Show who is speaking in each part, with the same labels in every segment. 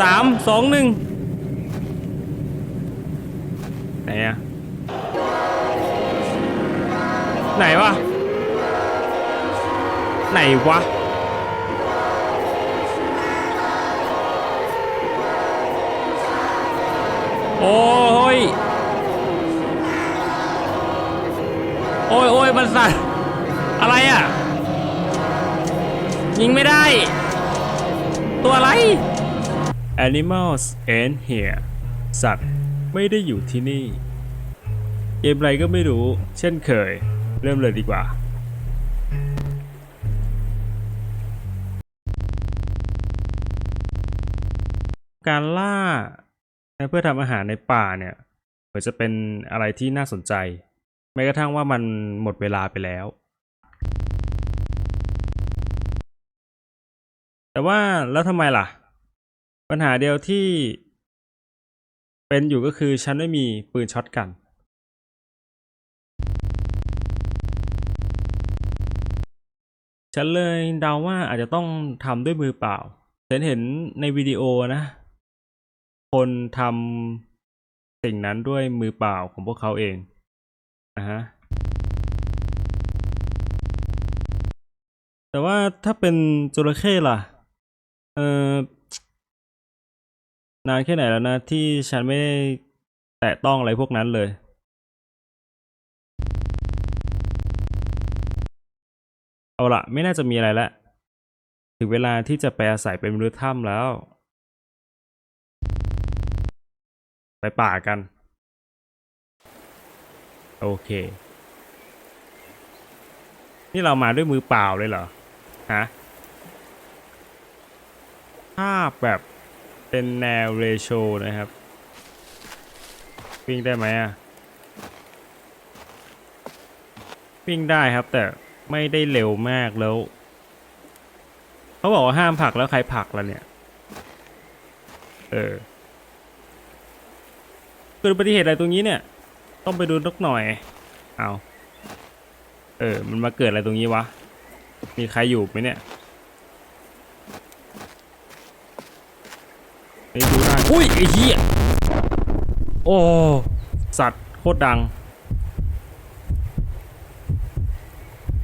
Speaker 1: สามสองหนึ่งไหนอะไหนวะ ไหนวะ โอ้ย โอ้ยโอ้ยมันสั่นอะไรอะ ยิงไม่ได้ ตัวอะไร Animals ain't here สัตว์ไม่ได้อยู่ที่นี่เกมไรก็ไม่รู้ เช่นเคย เริ่มเลยดีกว่า การล่าเพื่อทำอาหารในป่าเนี่ยเหมือนจะเป็นอะไรที่น่าสนใจ แม้กระทั่งว่ามันหมดเวลาไปแล้ว แต่ว่าแล้วทำไมล่ะ ปัญหาเดียวที่เป็นอยู่ก็คือฉันไม่มีปืนช็อตกัน ฉันเลยเดาว่าอาจจะต้องทำด้วยมือเปล่า ฉันเห็นในวิดีโอนะ คนทำสิ่งนั้นด้วยมือเปล่าของพวกเขาเองนะฮะ แต่ว่าถ้าเป็นจระเข้ล่ะ เออ นานแค่ไหนแล้วนะที่ฉันไม่ได้แตะต้องอะไรพวกนั้นเลย เอาละไม่น่าจะมีอะไรแล้วถึงเวลาที่จะไปอาศัยเป็นมนุษย์ถ้ำแล้ว ไปป่ากัน โอเค นี่เรามาด้วยมือเปล่าเลยเหรอ ฮะภาพแบบ เป็นแนวเรโชนะครับ วิ่งได้ไหมอะ วิ่งได้ครับแต่ไม่ได้เร็วมากแล้ว เขาบอกว่าห้ามผลักแล้วใครผลักล่ะเนี่ย เออเกิดอุบัติเหตุอะไรตรงนี้เนี่ย ต้องไปดูนกหน่อย เอา เออ มันมาเกิดอะไรตรงนี้วะ มีใครอยู่ไหมเนี่ยไม่ดูได้ อุ้ยไอ้เหี้ยโอ้สัตว์โคตรดัง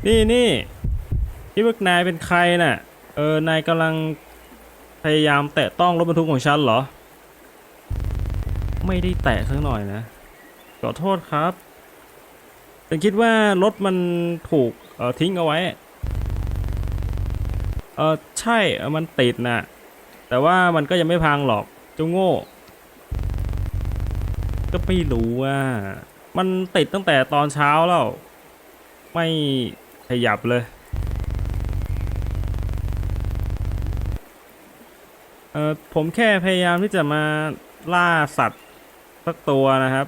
Speaker 1: นี่นี่คิดว่านายเป็นใครน่ะ เออนายกำลังพยายามแตะต้องรถบรรทุกของฉันเหรอ ไม่ได้แตะสักหน่อยนะ ขอโทษครับฉันคิดว่ารถมันถูกเออทิ้งเอาไว้ เออใช่มันติดนะแต่ว่ามันก็ยังไม่พังหรอก จ้าโง่ ก็ไม่รู้ว่า มันติดตั้งแต่ตอนเช้าแล้ว ไม่ขยับเลย เออผมแค่พยายามที่จะมาล่าสัตว์สักตัวนะครับ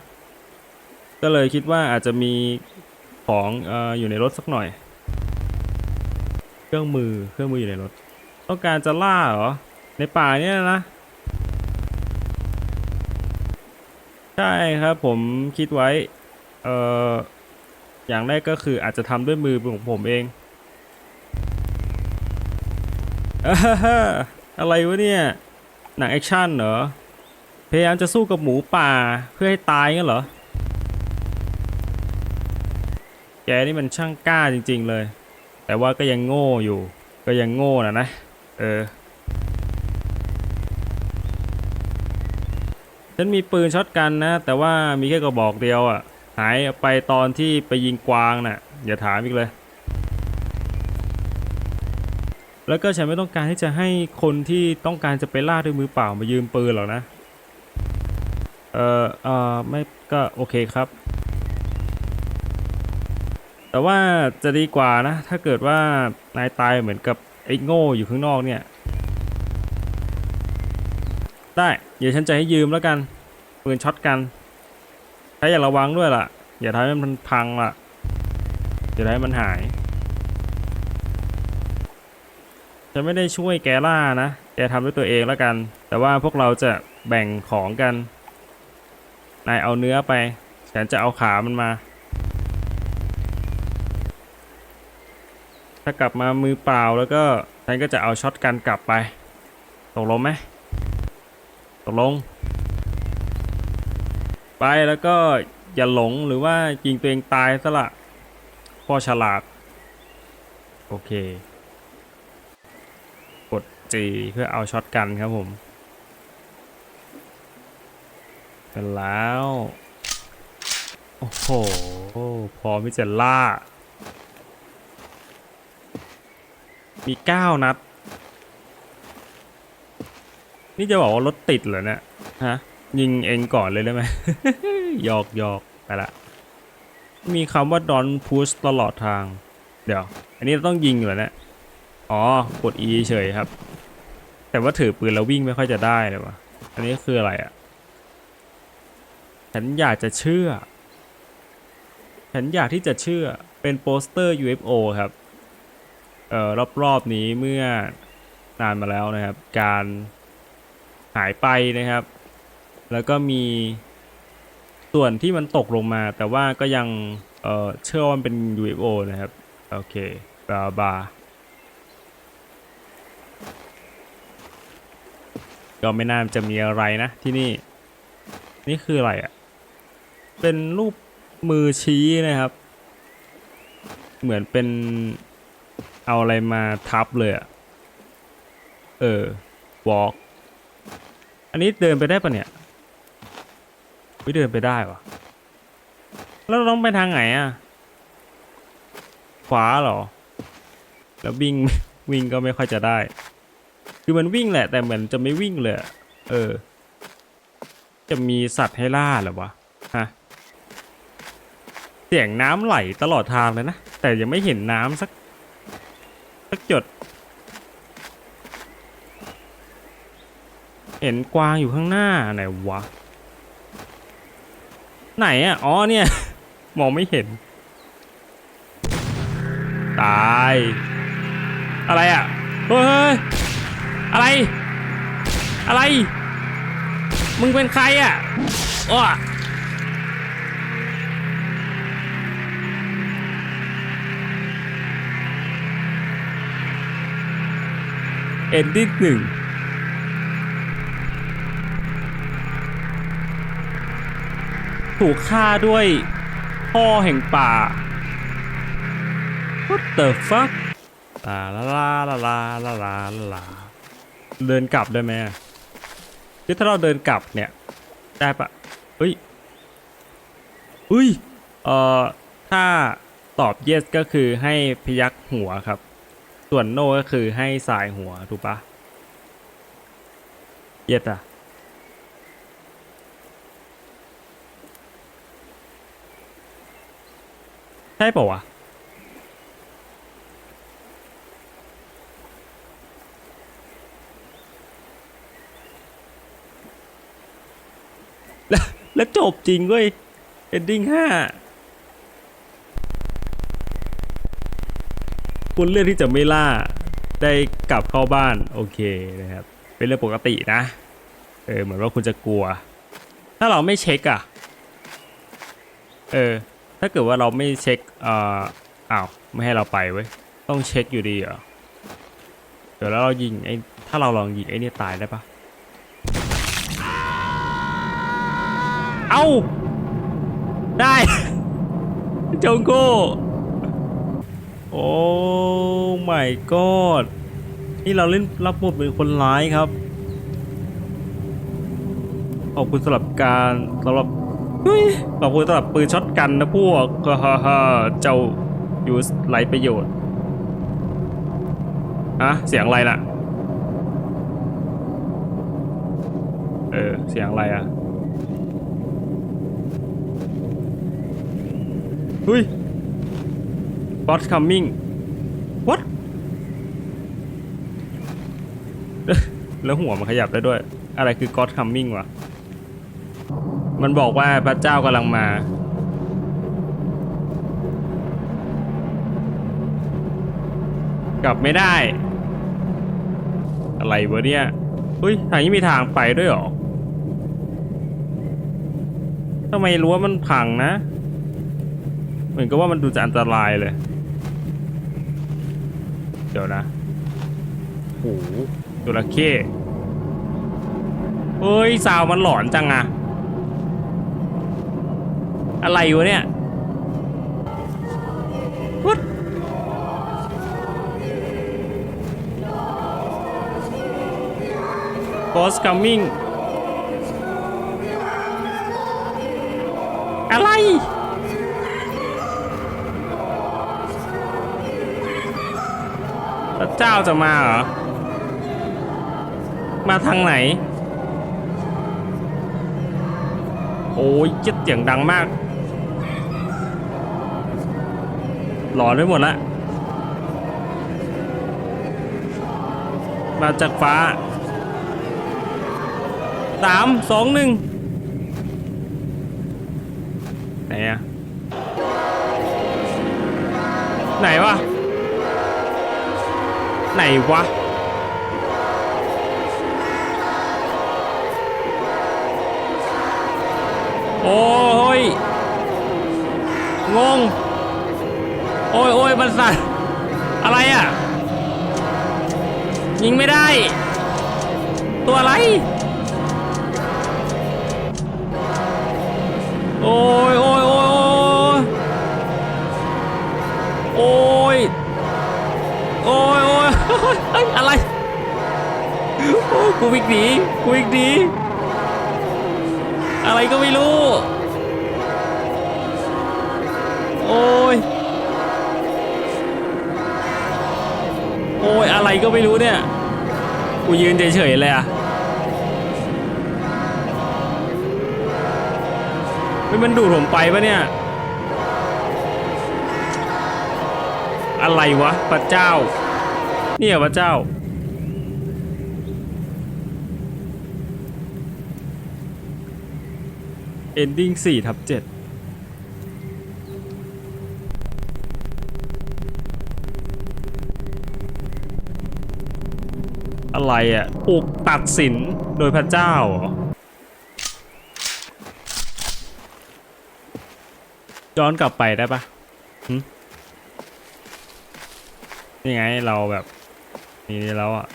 Speaker 1: ก็เลยคิดว่าอาจจะมีของอออยู่ในรถสักหน่อย เครื่องมือเครื่องมืออยู่ในรถ ต้องการจะล่าเหรอ ในป่าเนี่ยนะ ใช่ครับผมคิดไว้ เอ่อ อย่างแรกก็คืออาจจะทำด้วยมือของผมเองอะไรวะเนี่ย หนังแอคชั่นเหรอ พยายามจะสู้กับหมูป่าเพื่อให้ตายงั้นเหรอ แกนี่มันช่างกล้าจริง ๆเลย แต่ว่าก็ยังโง่อยู่ ก็ยังโง่นะนะ เออ ฉันมีปืนช็อตกันนะ แต่ว่ามีแค่กระบอกเดียวอะ่ะ หายไปตอนที่ไปยิงกวางน่ะ อย่าถามอีกเลย แล้วก็ฉันไม่ต้องการที่จะให้คนที่ต้องการจะไปล่าด้วยมือเปล่ามายืมปืนหรอกนะ เออเออไม่ก็โอเคครับ แต่ว่าจะดีกว่านะ ถ้าเกิดว่านายตายเหมือนกับไอ้โง่อยู่ข้างนอกเนี่ย ได้เดี๋ยวฉันจะให้ยืมแล้วกันปืนช็อตกันใช้อย่าระวังด้วยล่ะ อย่าทำให้มันพังล่ะอย่าทำให้มันหายฉันไม่ได้ช่วยแกล่านะแกทำด้วยตัวเองแล้วกัน แต่ว่าพวกเราจะแบ่งของกันนายเอาเนื้อไป ฉันจะเอาขามันมา ถ้ากลับมามือเปล่าแล้วก็ฉันก็จะเอาช็อตกันกลับไปตกลงไหม ตกลง ไปแล้วก็อย่าหลงหรือว่ายิงตัวเองตายซะละพ่อฉลาด โอเค กด G เพื่อเอาช็อตกันครับผมกันแล้ว โอ้โห พร้อมที่จะล่า มี 9 นัด นี่จะบอกว่ารถติดเหรอเนี่ยฮะ ยิงเองก่อนเลยได้ไหมหยอกหยอกไปละ มีคำว่า don't push ตลอดทาง เดี๋ยว อันนี้ต้องยิงเหรอเนี่ยอ๋อกด E เฉยครับ แต่ว่าถือปืนแล้ววิ่งไม่ค่อยจะได้เลยวะอันนี้คืออะไรอะ่ะ ฉันอยากจะเชื่อ ฉันอยากที่จะเชื่อ เป็นโปสเตอร์ UFO ครับ เอ่อรอบๆนี้เมื่อนานมาแล้วนะครับ การ หายไปนะครับ แล้วก็มีส่วนที่มันตกลงมา แต่ว่าก็ยังเอ่อเชื่อว่ามันเป็น UFO นะครับ โอเคบาบาก็ไม่น่าจะมีอะไรนะที่นี่ นี่คืออะไรอะ่ะ เป็นรูปมือชี้นะครับ เหมือนเป็นเอาอะไรมาทับเลยอะ่ะ เออ walk อันนี้เดินไปได้ปะเนี่ยไม่เดินไปได้วะแล้วต้องไปทางไหนอะ่ะ ขวาเหรอ แล้ววิ่งวิ่งก็ไม่ค่อยจะได้ คือมันวิ่งแหละแต่เหมือนจะไม่วิ่งเลย เออ จะมีสัตว์ให้ล่าหรอวะ ฮะ เสียงน้ำไหลตลอดทางเลยนะ แต่ยังไม่เห็นน้ำสัก สักหยด เห็นกวางอยู่ข้างหน้าไหนวะ ไหนอะ อ๋อเนี่ย มองไม่เห็น ตาย อะไรอะ เฮ้ย อะไร อะไร มึงเป็นใครอะอ้อเอ็นดิ้หนึ่ง ถูกฆ่าด้วยพ่อแห่งป่า What the fuck ลาลาลาลาลาลาลาลาเดินกลับได้ไหมคือถ้าเราเดินกลับเนี่ย ได้ปะเฮ้ยเฮ้ยเอ่อถ้าตอบ yes ก็คือให้พยักหัวครับ ส่วน no ก็คือให้สายหัวถูกปะ yes อะ ช่ปะวะแล้วแล้วจบจริงเว้ย ending ห้าคุณเลือกที่จะไม่ล่าได้กลับเข้าบ้านโอเคนะครับ เป็นเรื่องปกตินะ เออ เหมือนว่าคุณจะกลัว ถ้าเราไม่เช็คอะเออ ถ้าเกิดว่าเราไม่เช็คอ่ออ้าวไม่ให้เราไปเว้ยต้องเช็คอยู่ดีเหรอเดี๋ยวแล้วเรายิงไอ้ถ้าเราลองยิงไอ้นี่ตายได้ปะเอ้าได้จงโก้โอ้ my god นี่เราเล่นรับบทเป็นคนร้ายครับ ขอบคุณสำหรับการสำหรับ ขอบคุณสำหรับปืนช็อตกันนะพวกฮ่าฮ่าเจ้ายูสไรประโยชน์อะเสียงอะไรน่ะ เออ เสียงอะไรอะเฮ้ย God coming what แล้วหัวมันขยับได้ด้วย อะไรคือ God coming วะ มันบอกว่าพระเจ้ากำลังมา กลับไม่ได้ อะไรวะเนี่ยเฮ้ยทางนี้มีทางไปด้วยหรอทำไมรั้วมันพังนะ เหมือนกับว่ามันดูจะอันตรายเลย เดี๋ยวนะโอ้โหจระเข้โอ้เฮ้ยซาวมันหลอนจังอะ อะไรวะเนี่ยวัดบอสคัมมิ่งอะไร พระเจ้าจะมาเหรอ มาทางไหน โอ้ยเจ็ดเสียงดังมาก หลอนไปหมดละ มาจากฟ้าสามสองหนึ่งไหนอะไหนวะ ไหนวะโอ้ยงง โอ้ยโอ้ยมันสั่นอะไรอะ ยิงไม่ได้ ตัวอะไร โอ้ยโอ้ยโอ้ยโอ้ยโอ้ยโอ้ยโอ้ยอะไรโอ้กูวิ่งหนีกูวิ่งหนีอะไรก็ไม่รู้ โอ้ย โอ้ยอะไรก็ไม่รู้เนี่ย กูยืนเฉยๆเลยอะไม่มันดูดผมไปปะเนี่ย อะไรวะพระเจ้า เนี่ยพระเจ้า ending 4ทับ7 อะไรอะถูกตัดสินโดยพระเจ้าเหรย้อนกลับไปได้ปะนี่ไงเราแบบนี่แล้วอะ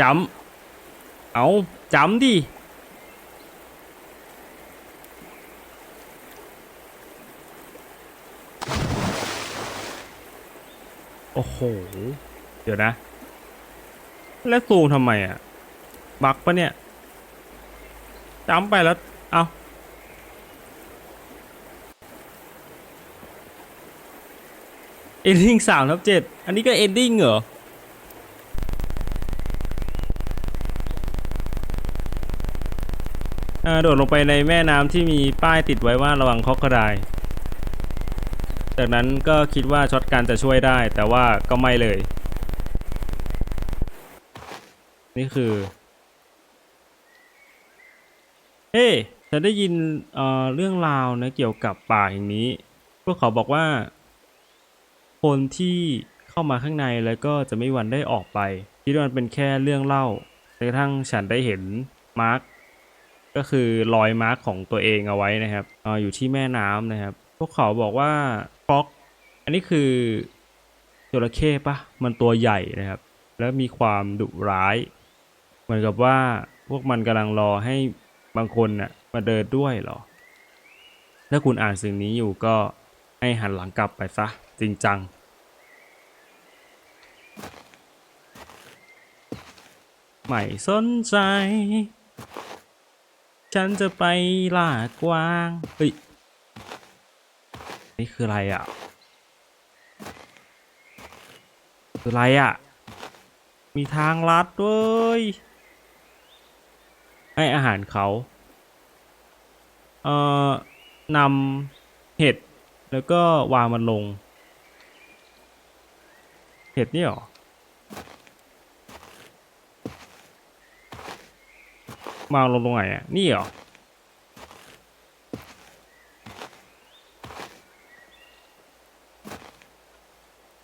Speaker 1: จำเอาจำดิ โอ้โห เดี๋ยวนะ แล้วซูมทำไมอะ บักปะเนี่ยจำไปแล้ว เอาเอนดิ้งสามทับเจ็ดอันนี้ก็เอนดิ้งเหรอ โดดลงไปในแม่น้ำที่มีป้ายติดไว้ว่าระวังคอกกระได จากนั้นก็คิดว่าช็อตการจะช่วยได้ แต่ว่าก็ไม่เลย นี่คือเฮ้ฉันได้ยินเอ่อเรื่องราวนะเกี่ยวกับป่าแห่งนี้ พวกเขาบอกว่า คนที่เข้ามาข้างในแล้วก็จะไม่วันได้ออกไปคิดว่ามันเป็นแค่เรื่องเล่าจนกระทั่งฉันได้เห็นมาร์คก็คือรอยมาร์กของตัวเองเอาไว้นะครับเอออยู่ที่แม่น้ำนะครับ พวกเขาบอกว่า ฟ็อก อันนี้คือจระเข้ปะมันตัวใหญ่นะครับ แล้วมีความดุร้าย เหมือนกับว่าพวกมันกำลังรอให้บางคนน่ะมาเดินด้วยหรอ ถ้าคุณอ่านสิ่งนี้อยู่ก็ให้หันหลังกลับไปซะ จริงจัง ไม่สนใจ ฉันจะไปล่ากวาง เฮ้ย นี่คืออะไรอะ คืออะไรอะ มีทางลัดด้วยให้อาหารเขา เอ่อนำเห็ด แล้วก็วางมันลง เห็ดนี่หรอ วางลงตรงไหนอะ นี่เหรอ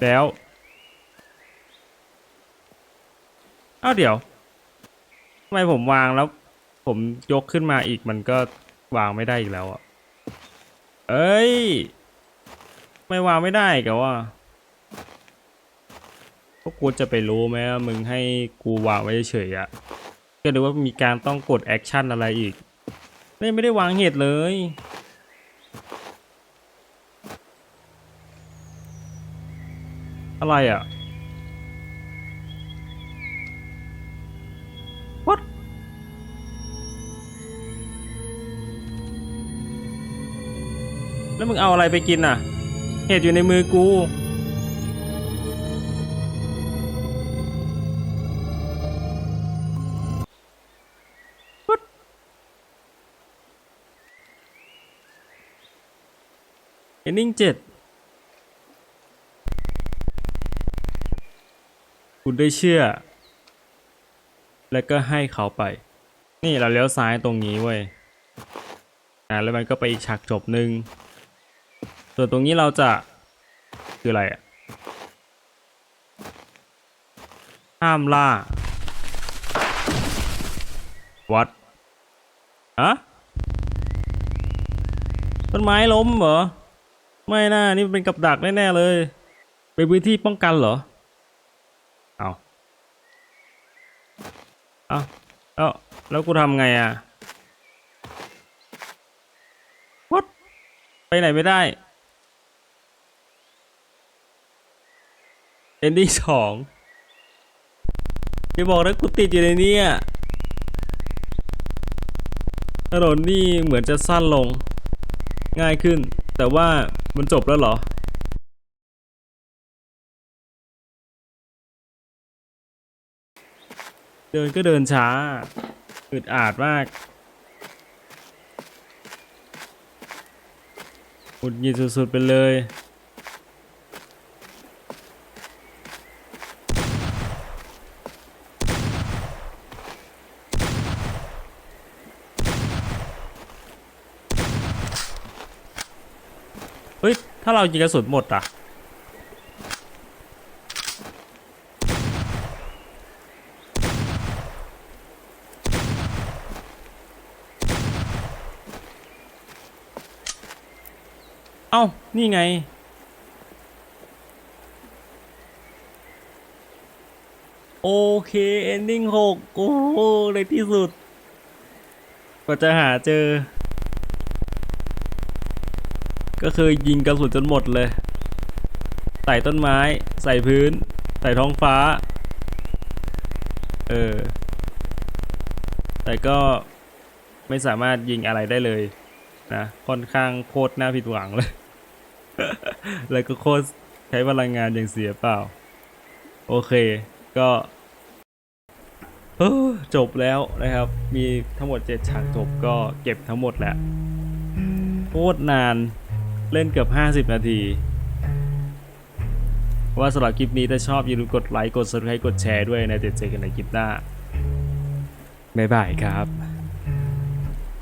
Speaker 1: แล้ว เอ้าเดี๋ยวทำไมผมวางแล้ว ผมยกขึ้นมาอีกมันก็วางไม่ได้อีกแล้วอะ เอ้ย ไม่วางไม่ได้กับว่าก็กูจะไปรู้ไหมว่ามึงให้กูวางไว้เฉยอะก็ดูว่ามีการต้องกดแอคชั่นอะไรอีกนี่ไม่ได้วางเหตุเลย อะไรอะ What แล้วมึงเอาอะไรไปกินอะ เหตุอยู่ในมือกู What เอนดิ้งเจ็ด คุณได้เชื่อ แล้วก็ให้เขาไป นี่เราเลี้ยวซ้ายตรงนี้เว้ยอ่าแล้วมันก็ไปอีกฉากจบหนึ่งส่วนตรงนี้เราจะคืออะไรอะห้ามล่า วัดฮะต้นไม้ล้มเหรอ ไม่น่า นี่เป็นกับดักแน่ ๆ เลย เป็นพื้นที่ป้องกันเหรอ เอา เอาเอาแล้วกูทำไงอะ What ไปไหนไม่ได้เอนดิ้งสองอย่าบอกนะกูติดอยู่ในนี้ถนนนี่เหมือนจะสั้นลง ง่ายขึ้น แต่ว่ามันจบแล้วเหรอ เดินก็เดินช้าอึดอาดมากหงุดหงิดสุดๆไปเลยเฮ้ย ถ้าเรายิงกระสุนหมดอะ เอ้า นี่ไง โอเค เอนดิ้งหกโอ้โหในที่สุด กว่าจะหาเจอ ก็คือยิงกระสุนจนหมดเลย ใส่ต้นไม้ ใส่พื้น ใส่ท้องฟ้า เออ แต่ก็ไม่สามารถยิงอะไรได้เลยนะค่อนข้างโคตรน่าผิดหวังเลย แล้วก็โคตรใช้พลังงานอย่างเสียเปล่า โอเค ก็จบแล้วนะครับ มีทั้งหมด7ฉากจบก็เก็บทั้งหมดแหล้วโคตรนานเล่นเกือบ 50 นาทีว่าสำหรับคลิปนี้ถ้าชอบอย่าลืมกดไลค์ กด subscribe กดแชร์ด้วยนะเดี๋ยวเจอกันในคลิปหน้า บ๊ายบายครับ